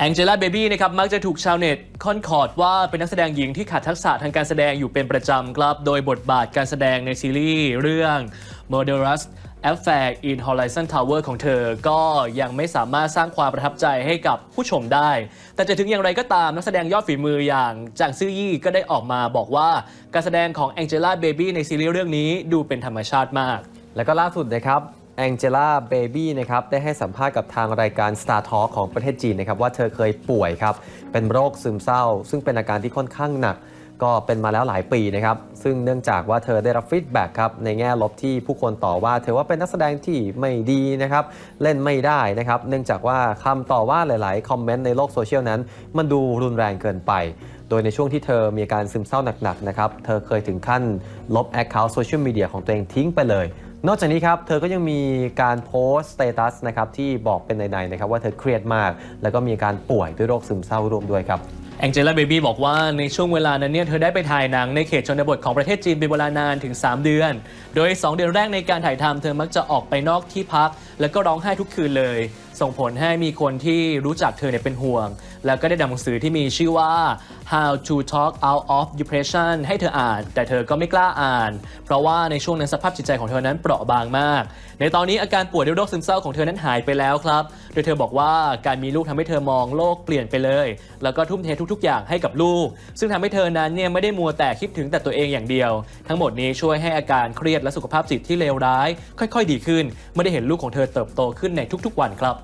แองเจล่าเบบี้นะครับมักจะถูกชาวเน็ตค่อนคอร์ดว่าเป็นนักแสดงหญิงที่ขาดทักษะทางการแสดงอยู่เป็นประจำครับ โดยบทบาทการแสดงในซีรีส์เรื่อง Murderous Affair in Horizon Tower ของเธอ ก็ยังไม่สามารถสร้างความประทับใจให้กับผู้ชมได้ แต่จะถึงอย่างไรก็ตามนักแสดงยอดฝีมืออย่างจางซื่อยี่ก็ได้ออกมาบอกว่าการแสดงของแองเจล่าเบบี้ในซีรีส์เรื่องนี้ดูเป็นธรรมชาติมาก แล้วก็ล่าสุดนะครับ แองเจล่าเบบี้นะครับได้ให้สัมภาษณ์กับทางรายการ Star Talk ของประเทศจีนนะครับว่าเธอเคยป่วยครับเป็นโรคซึมเศร้า ซึ่งเป็นอาการที่ค่อนข้างหนัก ก็เป็นมาแล้วหลายปีนะครับซึ่งเนื่องจากว่าเธอได้รับฟีดแบ็กครับในแง่ลบที่ผู้คนต่อว่า เธอว่าเป็นนักแสดงที่ไม่ดีนะครับเล่นไม่ได้นะครับเนื่องจากว่าคำต่อว่าหลาย ๆ คอมเมนต์ในโลกโซเชียลนั้น มันดูรุนแรงเกินไปโดยในช่วงที่เธอมีอาการซึมเศร้าหนัก ๆ นะครับ เธอเคยถึงขั้นลบแอคเคาท์โซเชียลมีเดียของตัวเองทิ้งไปเลย นอกจากนี้ครับเธอก็ยังมีการโพสต์สเตตัสนะครับที่บอกเป็นในๆนะครับว่าเธอเครียดมาก แล้วก็มีการป่วยด้วยโรคซึมเศร้าร่วมด้วยครับแองเจล่าเบบี้บอกว่าในช่วงเวลานั้นเนี่ยเธอได้ไปถ่ายหนังในเขตชนบทของประเทศจีนเป็นเวลานานถึง 3 เดือน โดย 2 เดือนแรกในการถ่ายทำเธอมักจะออกไปนอกที่พัก แล้วก็ร้องไห้ทุกคืนเลย ส่งผลให้มีคนที่รู้จักเธอเนี่ยเป็นห่วง แล้วก็ได้นำหนังสือที่มีชื่อว่า How to Talk Out of Depression ให้เธออ่าน แต่เธอก็ไม่กล้าอ่าน เพราะว่าในช่วงนั้นสภาพจิตใจของเธอนั้นเปราะบางมาก ในตอนนี้อาการป่วยด้วยโรคซึมเศร้าของเธอนั้นหายไปแล้วครับ โดยเธอบอกว่าการมีลูกทำให้เธอมองโลกเปลี่ยนไปเลย แล้วก็ทุ่มเททุกๆ อย่างให้กับลูก ซึ่งทำให้เธอนั้นเนี่ยไม่ได้มัวแต่คิดถึงแต่ตัวเองอย่างเดียว ทั้งหมดนี้ช่วยให้อาการเครียดและสุขภาพจิตที่เลวร้าย ค่อย ๆ ดีขึ้น ไม่ได้เห็นลูกของเธอเติบโตขึ้นในทุกๆ วันครับ